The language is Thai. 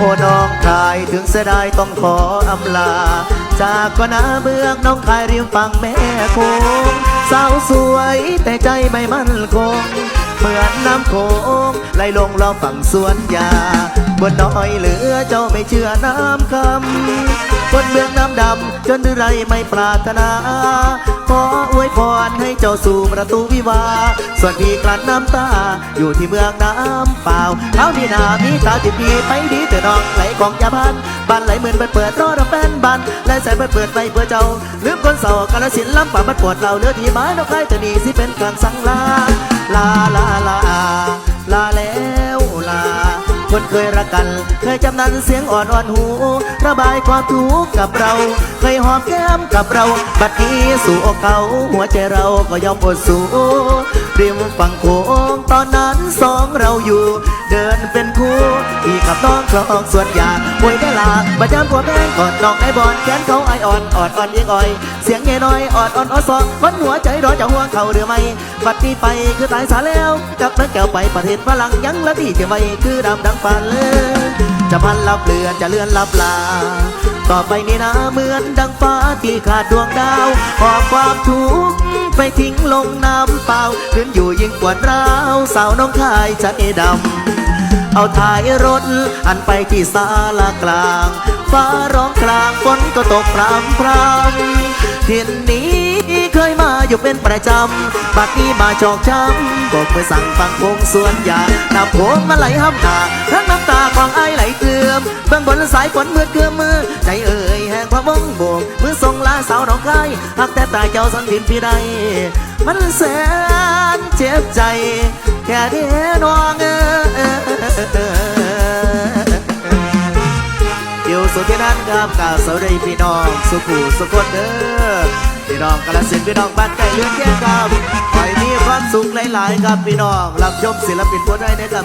พอน้องไถึงเสียดายต้องขออำลา จากก็นาเบืองน้องคายริมฝั่งแม่คงสาวสวยแต่ใจไม่มั่นคง เหมือนน้ำโขงไหลลงลองฝั่งสวนยาบนน้อยเหลือเจ้าไม่เชื่อน้ำคำบนเมืองน้ำดำจนดื้อไรไม่ปรารถนา ขออวยพรให้เจ้าสู่ประตูวิวา ส่วนพี่กลั้นน้ำตา อยู่ที่เมืองน้ำเปล่าเขาที่นามีตาที่ปีไปดีแต่น้องไหลของยาพันบ้านไหลเหมือนเปิดเปิดรอดแฟนบ้านไหลใส่เปิดเปิดไปเพื่อเจ้าลืมคนเศร้ากาลสินธุ์ลำป่ามันปวดเราเลือที่ไม้นกไข่ตัวนี้สิเป็นกลางสังลาลาลาลาลาแล้วลาคนเคยรักกัน เคยจำนันเสียงอ่อนอ่อนหู ระบายความทุกข์กับเรา เคยหอมแก้มกับเรา บัดนี้สู่อกเขา หัวใจเราก็ยอมอดสู้ ริมฝั่งโขงตอนนั้นสองเราอยู่ เดินเป็นคู่พี่กับน้องคลองสวนยางมวยได้ลาประจำผัวแม่งกอดน้องไอ้บอลแขนเขาไออ่อนออดอ่อนเอียงอ่อย เสียงเงยน้อยออดอ่อนออดซอกคนหัวใจร้อนจะห่วงเขาหรือไม่บัดนี้ไปคือตายสาแล้วกับนักแก้วไปประเทศฝรั่งยังละที่เก็บไว้คือดำดังฟันเลยจะพันลับเลือนจะเลื่อนลับลา ต่อไปนี้นะเหมือนดังฟ้า ที่ขาดดวงดาวหอบความทุกข์ไปทิ้งลงน้ำเปล่าคืนอยู่ยิ่งปวดร้าวสาวน้องคายใจดำเอาท้ายรถอันไปที่ศาลากลาง ฟ้าร้องกลางฝนก็ตกพรำพรำทินนี้เคยมาอยู่เป็นประจำ บัดนี้มาจอกช้ำบอกไปสั่งฟังคงสวนยาน้ำโขงมาไหลห้ำหนาทั้งน้ำตาของไอไหลเกลือมเบื้องบนสายฝนเมืดเกือมมือ สาวน้องกายหักแต่ตายเจ้าสันดินพี่ใด มันแสนเจ็บใจ แค่เดียวน้องเออยู่สุดที่นั้นครับกาวสวัสดีพี่น้อง สุขุสุขคนเด้อพี่น้องกาลสินพี่น้องบ้านไก่เลือนแก่ครับขอให้มีความสุขหลายๆครับพี่น้องรับชมศิลปินผู้ใดนะครับ